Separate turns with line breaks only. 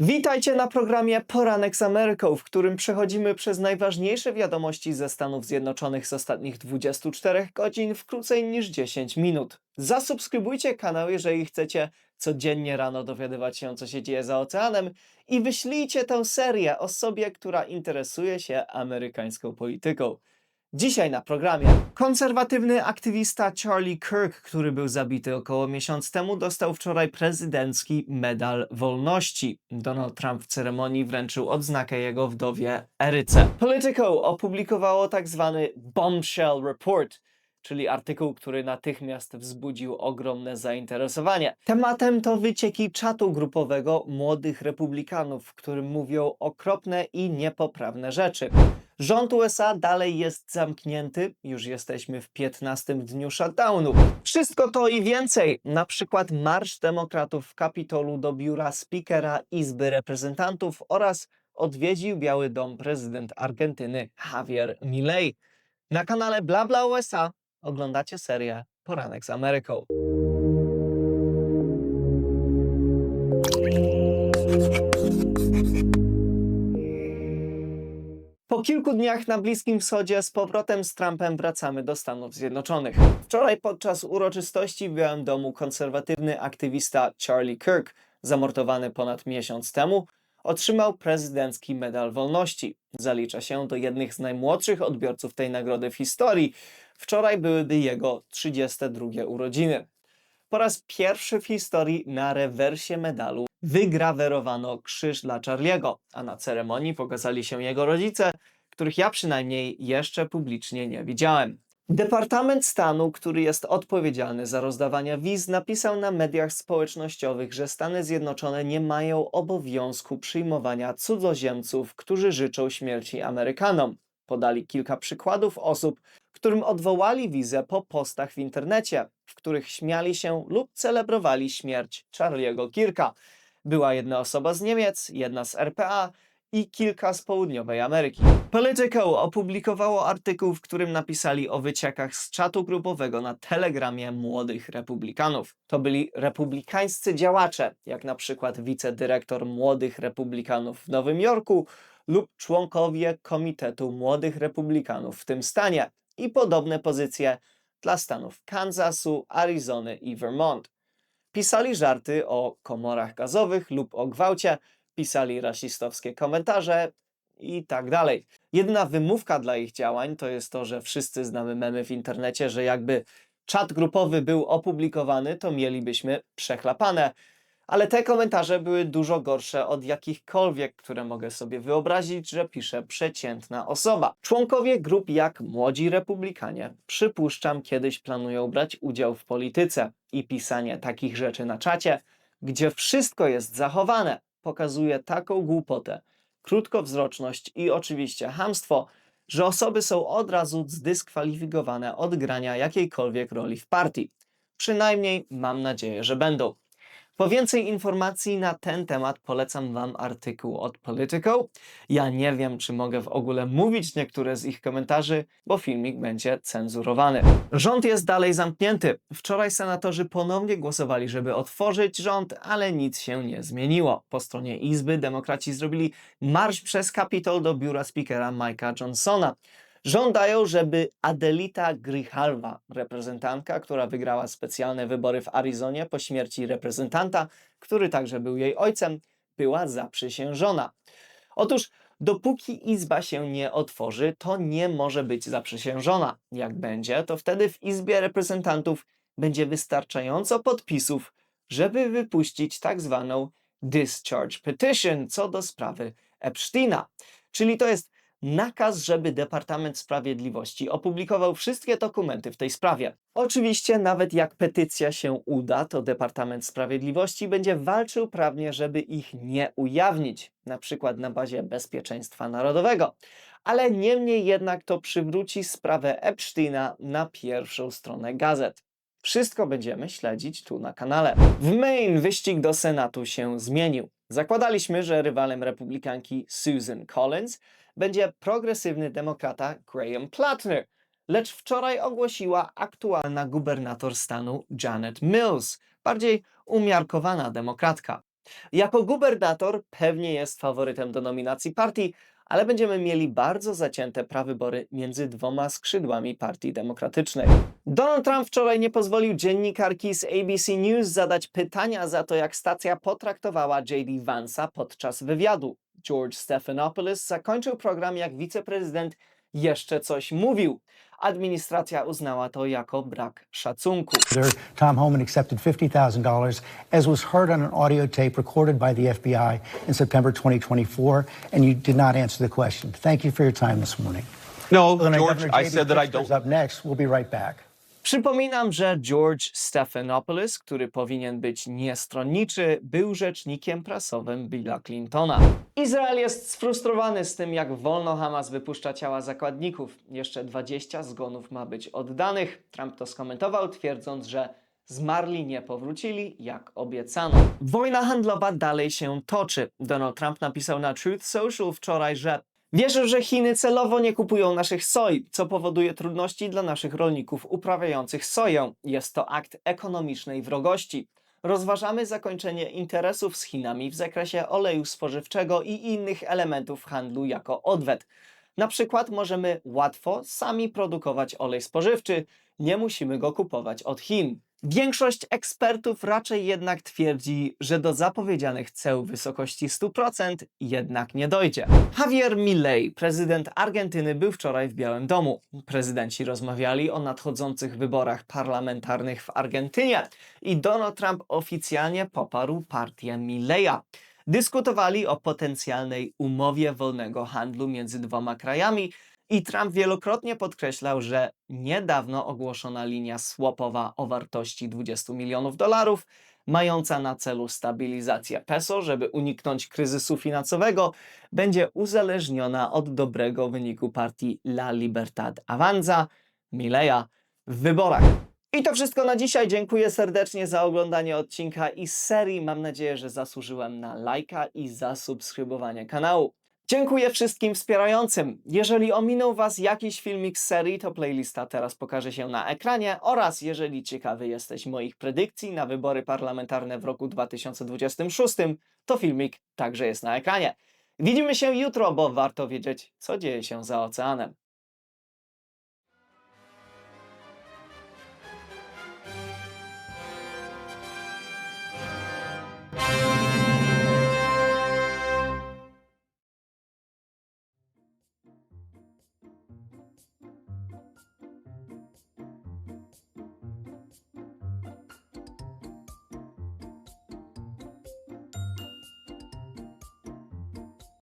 Witajcie na programie Poranek z Ameryką, w którym przechodzimy przez najważniejsze wiadomości ze Stanów Zjednoczonych z ostatnich 24 godzin w krócej niż 10 minut. Zasubskrybujcie kanał, jeżeli chcecie codziennie rano dowiadywać się, co się dzieje za oceanem i wyślijcie tę serię osobie, która interesuje się amerykańską polityką. Dzisiaj na programie konserwatywny aktywista Charlie Kirk, który był zabity około miesiąc temu, dostał wczoraj prezydencki Medal Wolności. Donald Trump w ceremonii wręczył odznakę jego wdowie Eryce. Politico opublikowało tak zwany Bombshell Report, czyli artykuł, który natychmiast wzbudził ogromne zainteresowanie. Tematem to wycieki czatu grupowego młodych republikanów, w którym mówią okropne i niepoprawne rzeczy. Rząd USA dalej jest zamknięty, już jesteśmy w 15 dniu shutdownu. Wszystko to i więcej, na przykład marsz demokratów w Kapitolu do biura spikera Izby Reprezentantów oraz odwiedził Biały Dom prezydent Argentyny Javier Milei. Na kanale BlaBla USA oglądacie serię Poranek z Ameryką. Kilku dniach na Bliskim Wschodzie z powrotem z Trumpem wracamy do Stanów Zjednoczonych. Wczoraj podczas uroczystości w Białym Domu konserwatywny aktywista Charlie Kirk, zamordowany ponad miesiąc temu, otrzymał prezydencki Medal Wolności. Zalicza się do jednych z najmłodszych odbiorców tej nagrody w historii. Wczoraj byłyby jego 32 urodziny. Po raz pierwszy w historii na rewersie medalu wygrawerowano krzyż dla Charliego, a na ceremonii pokazali się jego rodzice, których ja przynajmniej jeszcze publicznie nie widziałem. Departament Stanu, który jest odpowiedzialny za rozdawanie wiz, napisał na mediach społecznościowych, że Stany Zjednoczone nie mają obowiązku przyjmowania cudzoziemców, którzy życzą śmierci Amerykanom. Podali kilka przykładów osób, którym odwołali wizę po postach w internecie, w których śmiali się lub celebrowali śmierć Charlie'ego Kirka. Była jedna osoba z Niemiec, jedna z RPA i kilka z południowej Ameryki. Politico opublikowało artykuł, w którym napisali o wyciekach z czatu grupowego na Telegramie młodych republikanów. To byli republikańscy działacze, jak na przykład wicedyrektor młodych republikanów w Nowym Jorku lub członkowie Komitetu Młodych Republikanów w tym stanie i podobne pozycje dla stanów Kansasu, Arizony i Vermont. Pisali żarty o komorach gazowych lub o gwałcie, pisali rasistowskie komentarze i tak dalej. Jedna wymówka dla ich działań to jest to, że wszyscy znamy memy w internecie, że jakby czat grupowy był opublikowany, to mielibyśmy przechlapane. Ale te komentarze były dużo gorsze od jakichkolwiek, które mogę sobie wyobrazić, że pisze przeciętna osoba. Członkowie grup jak Młodzi Republikanie, przypuszczam, kiedyś planują brać udział w polityce i pisanie takich rzeczy na czacie, gdzie wszystko jest zachowane, pokazuje taką głupotę, krótkowzroczność i oczywiście hamstwo, że osoby są od razu zdyskwalifikowane od grania jakiejkolwiek roli w partii. Przynajmniej mam nadzieję, że będą. Po więcej informacji na ten temat polecam Wam artykuł od Politico. Ja nie wiem, czy mogę w ogóle mówić niektóre z ich komentarzy, bo filmik będzie cenzurowany. Rząd jest dalej zamknięty. Wczoraj senatorzy ponownie głosowali, żeby otworzyć rząd, ale nic się nie zmieniło. Po stronie Izby demokraci zrobili marsz przez Kapitol do biura spikera Mike'a Johnsona. Żądają, żeby Adelita Grijalva, reprezentantka, która wygrała specjalne wybory w Arizonie po śmierci reprezentanta, który także był jej ojcem, była zaprzysiężona. Otóż dopóki Izba się nie otworzy, to nie może być zaprzysiężona. Jak będzie, to wtedy w Izbie Reprezentantów będzie wystarczająco podpisów, żeby wypuścić tak zwaną discharge petition co do sprawy Epsteina. Czyli to jest nakaz, żeby Departament Sprawiedliwości opublikował wszystkie dokumenty w tej sprawie. Oczywiście, nawet jak petycja się uda, to Departament Sprawiedliwości będzie walczył prawnie, żeby ich nie ujawnić, na przykład na bazie bezpieczeństwa narodowego. Ale niemniej jednak to przywróci sprawę Epsteina na pierwszą stronę gazet. Wszystko będziemy śledzić tu na kanale. W Maine wyścig do Senatu się zmienił. Zakładaliśmy, że rywalem republikanki Susan Collins będzie progresywny demokrata Graham Plattner. Lecz wczoraj ogłosiła aktualna gubernator stanu Janet Mills, bardziej umiarkowana demokratka. Jako gubernator pewnie jest faworytem do nominacji partii, ale będziemy mieli bardzo zacięte prawybory między dwoma skrzydłami Partii Demokratycznej. Donald Trump wczoraj nie pozwolił dziennikarki z ABC News zadać pytania za to, jak stacja potraktowała J.D. Vance'a podczas wywiadu. George Stephanopoulos zakończył program jak wiceprezydent jeszcze coś mówił. Administracja uznała to jako brak szacunku.
Tom Homan accepted $50,000, as was heard on an audio tape recorded by the FBI in September 2024, and you did not answer the question. Thank you for your time this morning.
No, George, I said that I don't.
up next. We'll be right back.
Przypominam, że George Stephanopoulos, który powinien być niestronniczy, był rzecznikiem prasowym Billa Clintona. Izrael jest sfrustrowany z tym, jak wolno Hamas wypuszcza ciała zakładników. Jeszcze 20 zgonów ma być oddanych. Trump to skomentował, twierdząc, że zmarli nie powrócili, jak obiecano. Wojna handlowa dalej się toczy. Donald Trump napisał na Truth Social wczoraj, że Wierzę, że Chiny celowo nie kupują naszych soi, co powoduje trudności dla naszych rolników uprawiających soję. Jest to akt ekonomicznej wrogości. Rozważamy zakończenie interesów z Chinami w zakresie oleju spożywczego i innych elementów handlu jako odwet. Na przykład możemy łatwo sami produkować olej spożywczy, nie musimy go kupować od Chin. Większość ekspertów raczej jednak twierdzi, że do zapowiedzianych ceł wysokości 100% jednak nie dojdzie. Javier Milei, prezydent Argentyny, był wczoraj w Białym Domu. Prezydenci rozmawiali o nadchodzących wyborach parlamentarnych w Argentynie i Donald Trump oficjalnie poparł partię Mileja. Dyskutowali o potencjalnej umowie wolnego handlu między dwoma krajami i Trump wielokrotnie podkreślał, że niedawno ogłoszona linia swapowa o wartości 20 milionów dolarów, mająca na celu stabilizację peso, żeby uniknąć kryzysu finansowego, będzie uzależniona od dobrego wyniku partii La Libertad Avanza, Mileja, w wyborach. I to wszystko na dzisiaj. Dziękuję serdecznie za oglądanie odcinka i serii. Mam nadzieję, że zasłużyłem na lajka i zasubskrybowanie kanału. Dziękuję wszystkim wspierającym. Jeżeli ominął Was jakiś filmik z serii, to playlista teraz pokaże się na ekranie oraz jeżeli ciekawy jesteś moich predykcji na wybory parlamentarne w roku 2026, to filmik także jest na ekranie. Widzimy się jutro, bo warto wiedzieć, co dzieje się za oceanem.